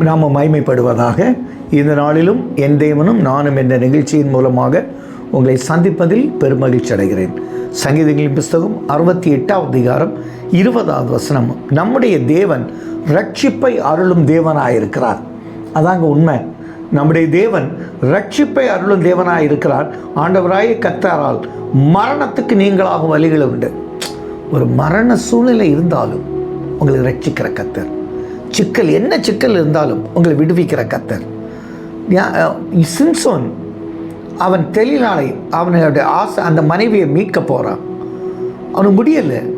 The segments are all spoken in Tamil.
நாம் மைமைப்படுவதாக இந்த நாளிலும் என் தேவனும் நானும் என்ற நிகழ்ச்சியின் மூலமாக உங்களை சந்திப்பதில் பெருமகிழ்ச்சி அடைகிறேன். சங்கீதங்களின் புஸ்தகம் அறுபத்தி எட்டாவது அதிகாரம் இருபதாவது வசனம். நம்முடைய தேவன் ரட்சிப்பை அருளும் தேவனாயிருக்கிறார். அதாங்க உண்மை. நம்முடைய தேவன் ரட்சிப்பை அருளும் தேவனாக இருக்கிறார் ஆண்டவராய கத்தாரால் மரணத்துக்கு நீங்களாகும் வழிகள் உண்டு. ஒரு மரண சூழ்நிலை இருந்தாலும் உங்களை ரட்சிக்கிற கத்தர் சிக்கல் என்ன சிக்கல் இருந்தாலும் உங்களை விடுவிக்கிற கத்தர் யா- சிம்சோன் அவன் தெளிநாளை அவனுடைய ஆசை அந்த மனைவியை மீட்க போகிறான் அவனுக்கு முடியலை.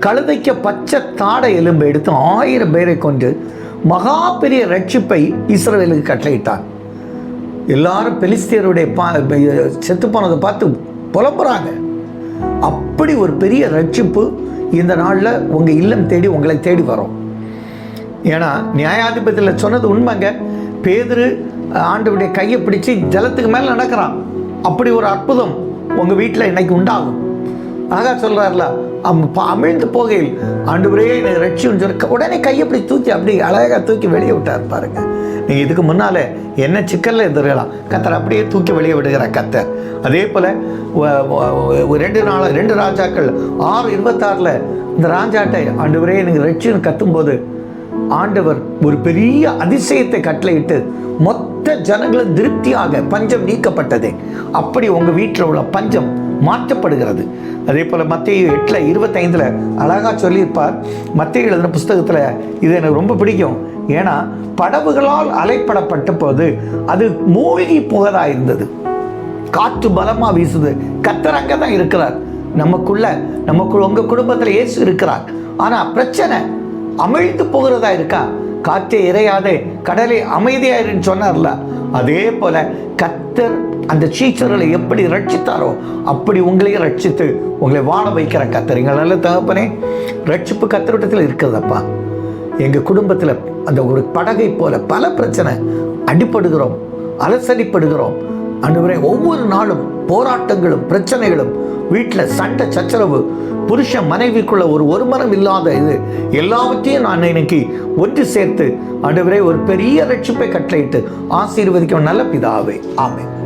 கழுதைக்க பச்சை தாடை எலும்பை எடுத்து ஆயிரம் பேரை கொண்டு மகா பெரிய ரட்சிப்பை இஸ்ரவேலுக்கு கட்டளையிட்டான். எல்லாரும் பெலிஸ்தியருடைய பா செத்து போனதை பார்த்து புலம்புறாங்க. அப்படி ஒரு பெரிய ரட்சிப்பு இந்த நாளில் உங்கள் இல்லம் தேடி உங்களை தேடி வரும். ஏன்னா நியாயாதிபதியில் சொன்னது உண்மைங்க. பேதுரு ஆண்டவுடைய கையை பிடிச்சி ஜலத்துக்கு மேலே நடக்கிறான். அப்படி ஒரு அற்புதம் உங்கள் வீட்டில் இன்னைக்கு உண்டாகும். ஆகா சொல்கிறார்ல அம் அமிழ்ந்து போகையில் ஆண்டவரே எனக்கு ரட்சின்னு சொல்ல உடனே கையை இப்படி தூக்கி அப்படி அழகாக தூக்கி வெளியே விட்டார் பாருங்க. நீங்கள் இதுக்கு முன்னால் என்ன சிக்கலில் இருந்துருக்கலாம் கத்தர் அப்படியே தூக்கி வெளியே விடுகிற கத்தர். அதே போல் ரெண்டு நாள் ரெண்டு ராஜாக்கள் ஆறு இருபத்தாறில் இந்த ராஜாட்டை ஆண்டவரே எனக்கு ரட்சியம் கத்தும்போது ஆண்டவர் ஒரு பெரிய அதிசயத்தை கட்டளையிட்டு மொத்த ஜனங்களும் திருப்தியாக பஞ்சம் நீக்கப்பட்டது. அப்படி உங்கள் வீட்டில் உள்ள பஞ்சம் மாற்றப்படுகிறது. அதே போல் மத்திய எட்டில் இருபத்தைந்தில் அழகாக சொல்லியிருப்பார். மத்திய எழுதின புஸ்தகத்தில் இது எனக்கு ரொம்ப பிடிக்கும். ஏன்னா படவுகளால் அலைப்படப்பட்ட போது அது மூழ்கி போகதா இருந்தது. காற்று பலமாக வீசுது. கத்தர் அங்கே தான் இருக்கிறார். நமக்குள்ள நமக்குள்ள உங்கள் குடும்பத்தில் இயேசு இருக்கிறார். ஆனால் பிரச்சனை அமிழ்ந்து போகிறதா இருக்கா? காற்றே இறையாதே கடலை அமைதியாயிருன்னு சொன்னார்ல. அதே போல கத்தர் அந்த சீச்சர்களை எப்படி ரட்சித்தாரோ அப்படி உங்களையும் ரட்சித்து உங்களை வாழ வைக்கிற கத்தர். நல்ல தகப்பனே ரட்சிப்பு கத்தரிடத்தில் இருக்கிறதப்பா. எங்கள் குடும்பத்தில் அந்த ஒரு படகை போல பல பிரச்சனை அடிப்படுகிறோம் அலசடிப்படுகிறோம். அன்றுவரை ஒவ்வொரு நாளும் போராட்டங்களும் பிரச்சனைகளும் வீட்டில் சண்டை சச்சரவு புருஷன் மனைவிக்குள்ள ஒரு ஒருமனம் இல்லாத இது. எல்லாவற்றையும் நான் இன்னைக்கு ஒன்று சேர்த்து அடுவரை ஒரு பெரிய ரட்சிப்பை கட்டளையிட்டு ஆசீர்வதிக்கும் நல்ல பிதாவே. ஆமென்.